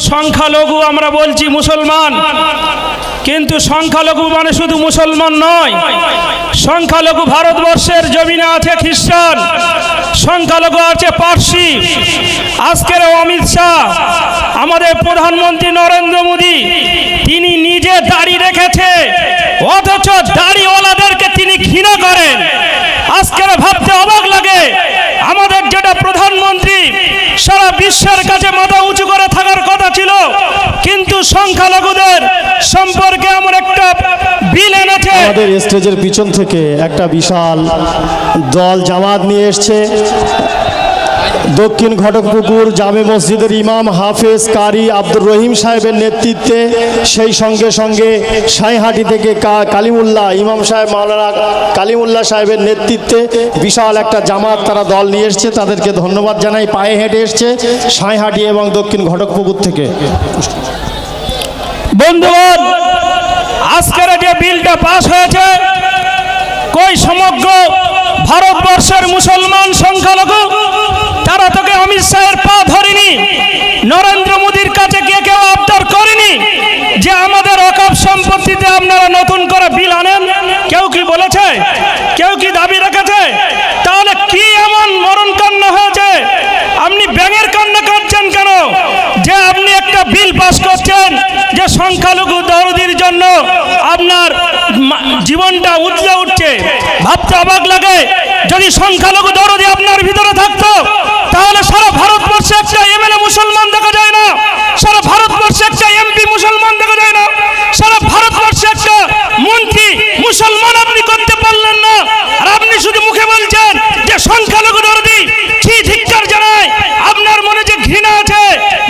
সংখ্যালঘু আমরা বলছি মুসলমান। কিন্তু সংখ্যালঘু মানে শুধু মুসলমান নয়। সংখ্যালঘু ভারতবর্ষের জমিনে আছে খ্রিস্টান। সংখ্যালঘু আছে পার্সি। আজকের অমিত শাহ, আমাদের প্রধানমন্ত্রী নরেন্দ্র মোদী, তিনি নিজে দাড়ি রেখেছে। অথচ দাড়িওয়ালাদেরকে তিনি ঘৃণা করেন। আজকের ভাবতে অবাক লাগে, আমাদের যেটা প্রধানমন্ত্রী সারা বিশ্বের কাছে মাথা উঁচু করে থাকার সংখ্যালঘুদের সম্পর্কে এমন একটা বিল এনেছে। আমাদের স্টেজের পিছন থেকে একটা বিশাল দল জামাত নিয়ে এসছে। দক্ষিণ ঘটকপুকুর জামে মসজিদের ইমাম হাফেজ কারি আব্দুর রহিম সাহেবের নেতৃত্বে সেই সঙ্গে সঙ্গে সাঁইহাটি থেকে কালিমুল্লাহ, ইমাম সাহেব মাওলানা কালিমুল্লাহ সাহেবের নেতৃত্বে বিশাল একটা জামাত তারা দল নিয়ে এসছে। তাদেরকে ধন্যবাদ জানাই, পায়ে হেঁটে এসছে সাঁইহাটি এবং দক্ষিণ ঘটকপুকুর থেকে। বন্ধুগণ, আজকের যে বিলটা পাশ হয়েছে, কই সমগ্র ভারতবর্ষের মুসলমান সংখ্যালঘু? তারা তোকে অমিত শাহের পা ধরিনি, নরেন্দ্র মোদীর কাছে গিয়ে কেউ আবদার করেনি যে আমাদের অকাপ সম্পত্তিতে আপনারা নতুন করে বিল আনেন? কেউ কি বলেছে কেউ কি দাবি রেখেছে তাহলে কি এমন মরণ কান্না হয়েছে আপনি ব্যাঙের কান্না কাটছেন কেন যে আপনি একটা বিল পাস করছেন যে সংখ্যালঘু দরদির জন্য আপনার মা- জীবনটা উতলে উঠছে ভাবতে অবাক লাগে। যদি সংখ্যালঘু দরদি আপনার ভিতরে থাকতো তাহলে সারা ভারতবর্ষে একটা এমএলএ মুসলমান দেখা যায় না সারা ভারতবর্ষে একটা এমপি মুসলমান দেখা যায় না সারা ভারতবর্ষে একটা মন্ত্রী মুসলমান আপনি করতে পারলেন না আর আপনি শুধু মুখে বলছেন যে সংখ্যালঘু দরদি কি ধিক্কার জানায় আপনার মনে যে ঘৃণা আছে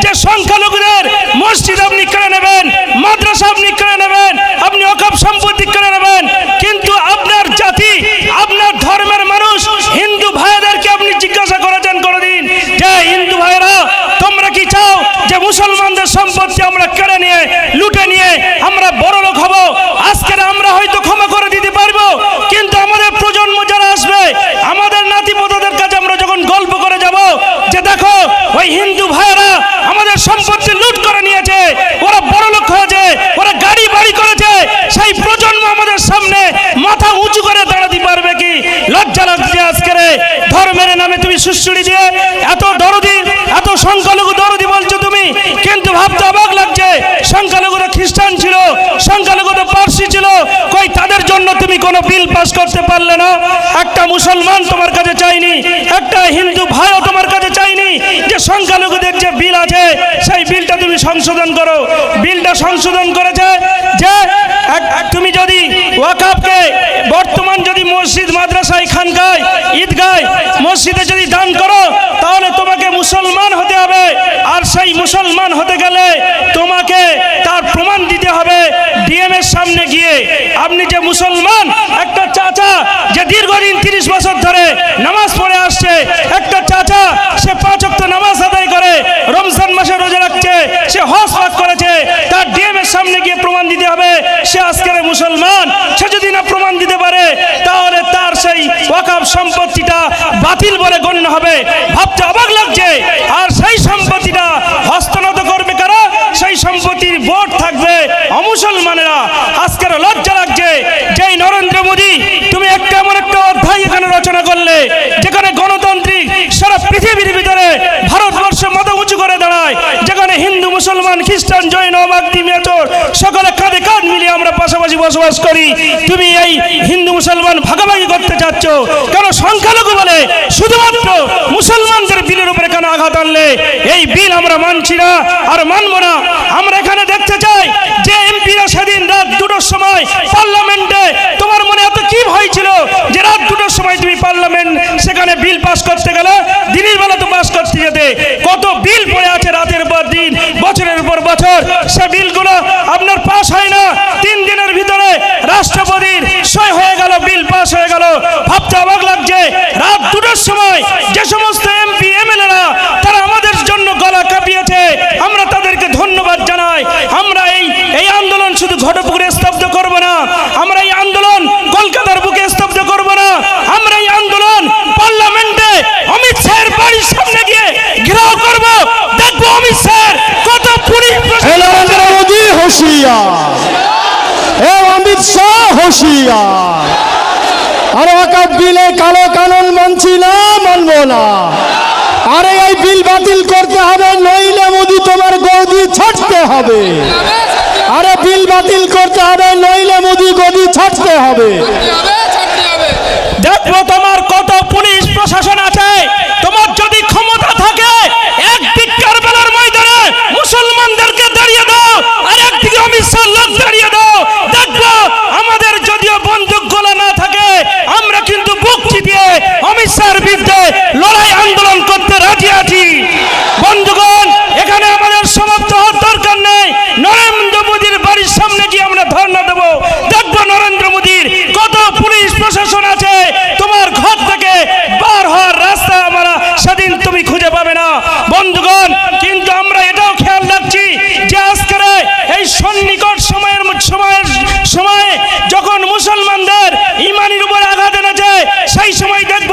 যে সংখ্যালঘুদের মসজিদ আপনি কেড়ে নেবেন মাদ্রাসা আপনি কেড়ে নেবেন আপনি অকাপ সম্পত্তি কেড়ে নেবেন কিন্তু আপনার জাতি আপনার ধর্মের মানুষ হিন্দু ভাইদেরকে আপনি জিজ্ঞাসা করেছেন কোনোদিন যে হিন্দু ভাইরা তোমরা কি চাও যে মুসলমানদের সম্পত্তি আমরা কেড়ে নিয়ে লুটে নিয়ে আমরা বড় লোক হব আজকের আমরা হয়তো ক্ষমা করে দিতে পারব কিন্তু আমাদের প্রজন্ম যারা আসবে আমাদের নাতিপোতাদের কাছে আমরা যখন গল্প করে যাব যে দেখো ওই হিন্দু ভাইয়েরা আমাদের সম্পত্তি লুট করে নিয়েছে ওরা বড় লোক হয়েছে ওরা গাড়ি বাড়ি করেছে সেই প্রজন্ম আমাদের সামনে মাথা উঁচু করে দাঁড়াতে পারবে কি লজ্জা লাগছে আজকের ধর্মের নামে তুমি সুশ্রুড়ি দিয়ে এত দরদি, এত সংখ্যালঘু দরদি বলছো তুমি। কিন্তু ভাবতে অবাক লাগছে, সংখ্যালঘুরা খ্রিস্টান ছিল, সংখ্যালঘুরা পার্সি ছিল, কই তাদের জন্য তুমি কোনো বিল পাস করতে পারলে না? একটা মুসলমান তোমার কাছে চাইনি, একটা হিন্দু ভাইও তোমার কাছে চাইনি যে সংখ্যালঘুদের যে বিল আছে, সেই বিলটা তুমি সংশোধন করো। বিলটা সংশোধন করেছে যে তুমি যদি ওয়াকাবকে বর্তমান যদি মসজিদ মাদ্রাসায় খানকায় ঈদগায় মসজিদে যদি দান করো তাহলে তোমাকে মুসলমান হতে হবে। আর সেই মুসলমান হতে গেলে তোমাকে তার প্রমাণ দিতে হবে ডিএম এর সামনে গিয়ে। আপনি যে মুসলমান, একটা চাচা যে দীর্ঘদিন তিরিশ বছর ধরে নামাজ পড়ে আসছে, একটা চাচা সে পাঁচ ওয়াক্ত নামাজ আদায় করে, রমজান মাসে রোজা রাখছে, সে হজ পাক করেছে, তার ডিএম এর সামনে গিয়ে প্রমাণ দিতে হবে, সে আজকের মুসলমান, সে যদি না প্রমাণ দিতে পারে সেই সম্পত্তিটা বাতিল বলে গণ্য হবে। ভাবতে অবাক লাগছে। আর সেই সম্পত্তিটা হস্তনত করবে কারা? সেই সম্পত্তির বোর্ড থাকবে অমুসলমানেরা আজকের লজ্জা লাগছে যেই নরেন্দ্র মোদী তুমি একটা এমন একটা অধ্যায় এখানে রচনা করলে যেখানে গণতান্ত্রিক সারা পৃথিবীর ভিতরে ভারতবর্ষ মাথা উঁচু করে দাঁড়ায় যেখানে হিন্দু মুসলমান খ্রিস্টান জৈন অবাগদি মেচর সকলে কাঁধে কাঁধ মিলিয়ে আমরা পাশাপাশি বসবাস করি। তুমি এই হিন্দু মুসলমান ভাগাভাগি করতে চাচ্ছ। কেন সংখ্যালঘু বলে? শুধুমাত্র মুসলমানদের বিলের উপরে কেন আঘাত আনলে? এই বিল আমরা মানছি না আর মানব না। আমরা এখানে দেখতে চাই যে এমপিরা সেদিন রাত দুটোর সময় পার্লামেন্টে তোমার মনে এত কি ভয় ছিল যে রাত দুটোর সময় তুমি পার্লামেন্ট সেখানে বিল পাস করতে গেলে দিনের বেলা তো পাস করতে যেতে। কত বিল পড়ে আছে বছরের পর বছর সে বিলগুলো আপনার পাস হয় না। তিন দিনের ভিতরে রাষ্ট্রপতির সই হয়ে গেল, বিল পাস হয়ে গেল। ভাবতে অবাক লাগছে, রাত দুটোর সময় যে সমস্ত এমপি এমএলএরা তারা আমাদের জন্য গলা কাঁপিয়েছে আমরা তাদেরকে ধন্যবাদ জানাই আমরা এই এই আন্দোলন শুধু ঘটপুকুরে স্তব্ধ করব না আমরা এই আন্দোলন কলকাতার বুকে স্তব্ধ করব না আমরা এই আন্দোলন পার্লামেন্টে অমিত শাহের বাড়ির সামনে গিয়ে ঘেরাও করব দেখব অমিত হুঁশিয়ার আর ওয়াকাব বিলে কালো কানন মানছি না, মানব না। আরে এই বিল বাতিল করতে হবে, নইলে মোদি তোমার গদি ছাড়তে হবে। আরে বিল বাতিল করতে হবে, নইলে মোদি গদি ছাড়তে হবে দেখব তোমার কত পুলিশ প্রশাসন আছে তোমার যদি ক্ষমতা থাকে একদিক কারবালার ময়দানে মুসলমানদেরকে দাঁড়িয়ে দাও আর একদিকে অমিত শাহ লোক দাঁড়িয়ে দাও দেখব আমাদের যদিও বন্দুক গোলা না থাকে আমরা কিন্তু বুক চিতিয়ে অমিত শাহের বিরুদ্ধে লড়াই আন্দোলন করতে রাজি আছি বন্ধুগণ এখানে আমাদের সমাপ্ত হওয়ার দরকার নেই নরেন্দ্র মোদীর বাড়ির সামনে গিয়ে আমরা ধর্ণা দেবো দেখব নরেন্দ্র মোদীর কত পুলিশ প্রশাসন আছে তোমার ঘর থেকে বার হওয়ার রাস্তা আমরা সেদিন তুমি খুঁজে পাবে না বন্ধুগণ কিন্তু আমরা এটাও খেয়াল রাখছি যে আজকের এই সন্নিকট সময়ের ম- সময়ের সময়ে যখন মুসলমানদের ইমানের উপর আঘাত এনেছে সেই সময় দেখব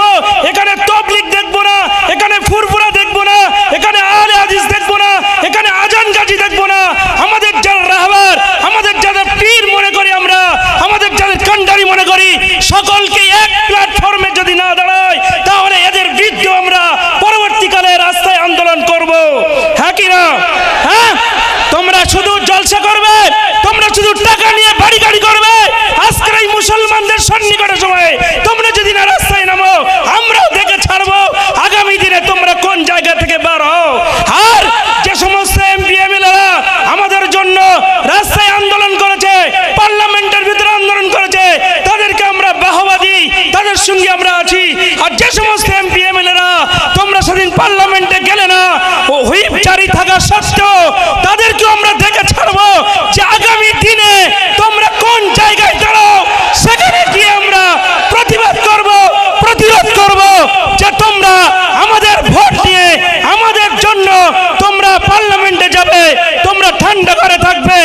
এখানে তবলিক দেখব না এখানে ফুরফুরা দেখব না এখানে আলে হাদিস দেখব না এখানে আজান গাজি দেখব না আমাদের যারা রাহবার আমাদের যাদের পীর মনে করি আমরা আমাদের যাদের কান্ডারি মনে করি সকলকে এক প্ল্যাটফর্মে যদি না দাঁড়ায় তাহলে এদের বিরুদ্ধে আমরা পরবর্তীকালে রাস্তায় আন্দোলন করব হ্যাঁ কি না হ্যাঁ তোমরা শুধু জলসা করবে তোমরা শুধু টাকা নিয়ে বাড়ি গাড়ি করবে আজকের এই মুসলমানদের সন্নিকটের সময় তোমরা যদি না রাস্তায় নামো আমরাও দেখে ছাড়বো আগামী দিনে তোমরা কোন জায়গা থেকে বার হও আর যে সমস্ত এমপি এমএলএরা আমাদের জন্য রাস্তায় আন্দোলন করেছে পার্লামেন্টের ভিতরে আন্দোলন করেছে তাদেরকে আমরা বাহবা দিই তাদের সঙ্গে আমরা আছি। আর যে সমস্ত এমপি, এমএলএরা, তোমরা সেদিন পার্লামেন্টে গেলে না হুইপ জারি থাকা সত্ত্বেও তাদেরকেও আমরা দেখে ছাড়বো যে আগামী দিনে তোমরা কোন জায়গায় দাঁড়াও সেখানে গিয়ে আমরা প্রতিবাদ করব প্রতিরোধ করব যে তোমরা আমাদের ভোট দিয়ে আমাদের জন্য তোমরা পার্লামেন্টে যাবে তোমরা ঠান্ডা করে থাকবে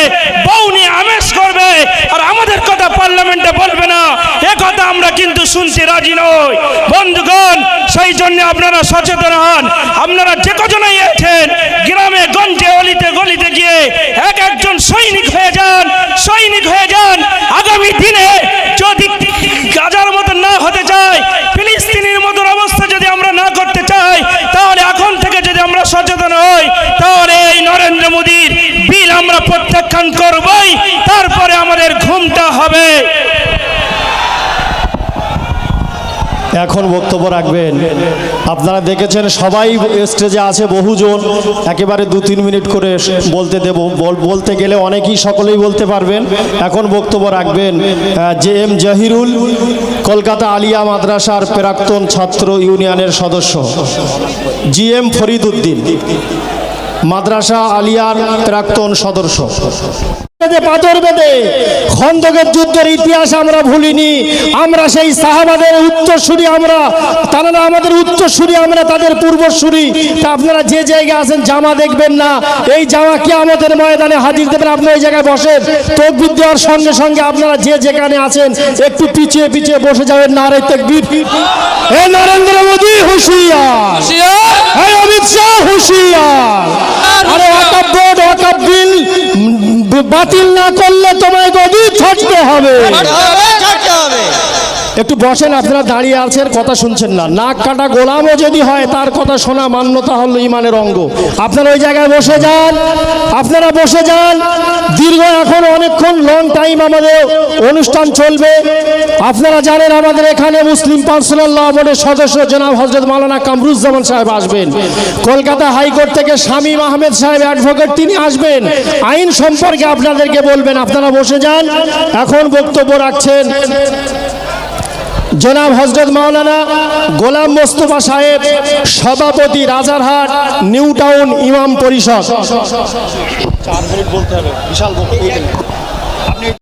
বউ নিয়ে আমেজ করবে আর আমাদের কথা পার্লামেন্টে বলবে না এ কথা আমরা কিন্তু শুনতে রাজি নই। বন্ধুগণ, সেই জন্য আপনারা সচেতন হন। আপনারা যে কজনাই আছেন, গ্রামে, গঞ্জে, অলিতে, গলিতে গিয়ে এক একজন সৈনিক হয়ে যান, সৈনিক হয়ে যান। আগামী দিনে যদি গাজার মতো না হতে চায়, ফিলিস্তিনির মতন অবস্থা যদি আমরা না করতে চাই, তাহলে এখন থেকে যদি আমরা সচেতন হই, তাহলে এই নরেন্দ্র মোদীর বিল আমরা প্রত্যাখ্যান করবই। তারপরে আমাদের ঘুমটা হবে। এখন বক্তব্য রাখবেন। আপনারা দেখেছেন সবাই স্টেজে আছে বহুজন। একেবারে দু তিন মিনিট করে বলতে দেব, বল- বলতে গেলে অনেকেই সকলেই বলতে পারবেন। এখন বক্তব্য রাখবেন জে এম জাহিরুল, কলকাতা আলিয়া মাদ্রাসার প্রাক্তন ছাত্র ইউনিয়নের সদস্য। জি এম ফরিদ উদ্দিন মাদ্রাসা আলিয়ার প্রাক্তন সদস্য। ইতিহাস আমরা ভুলিনি। আমরা সেই আমরা আমাদের আমরা তাদের পূর্বসূরি। তা আপনারা যে জায়গায় আছেন, জামা দেখবেন না। এই জামা কি আমাদের ময়দানে হাজির দেবেন, আপনি ওই জায়গায় বসেন। তকবির দেওয়ার সঙ্গে সঙ্গে আপনারা যে যেখানে আছেন, একটু পিছিয়ে পিছিয়ে বসে যাবেন না রে তকবির। হে নরেন্দ্র মোদী, হুঁশিয়ার হে অমিত শাহ হুঁশিয়ার আরে ওয়াকাব বোর্ড ওয়াকাব বিল উম, বাতিল না করলে তোমায় গদি ছাড়তে হবে। একটু বসেন, আপনারা দাঁড়িয়ে আছেন, কথা শুনছেন না। নাক কাটা গোলামও যদি হয়, তার কথা শোনা মান্যতা হলো ইমানের অঙ্গ। আপনারা ওই জায়গায় বসে যান, আপনারা বসে যান। দীর্ঘ এখন অনেকক্ষণ লং টাইম আমাদের অনুষ্ঠান চলবে। আপনারা জানেন আমাদের এখানে মুসলিম পার্সোনাল ল বোর্ডের সদস্য জনাব হজরত মালানা কামরুজ্জামান সাহেব আসবেন। কলকাতা হাইকোর্ট থেকে শামীম আহমেদ সাহেব অ্যাডভোকেট তিনি আসবেন। আইন সম্পর্কে আপনাদেরকে বলবেন, আপনারা বসে যান। এখন বক্তব্য রাখছেন জনাব হজরত মাওলানা গোলাম মোস্তফা সাহেব, সভাপতি রাজারহাট, নিউ টাউন ইমাম পরিষদ। চার মিনিট বলতে হবে, বিশাল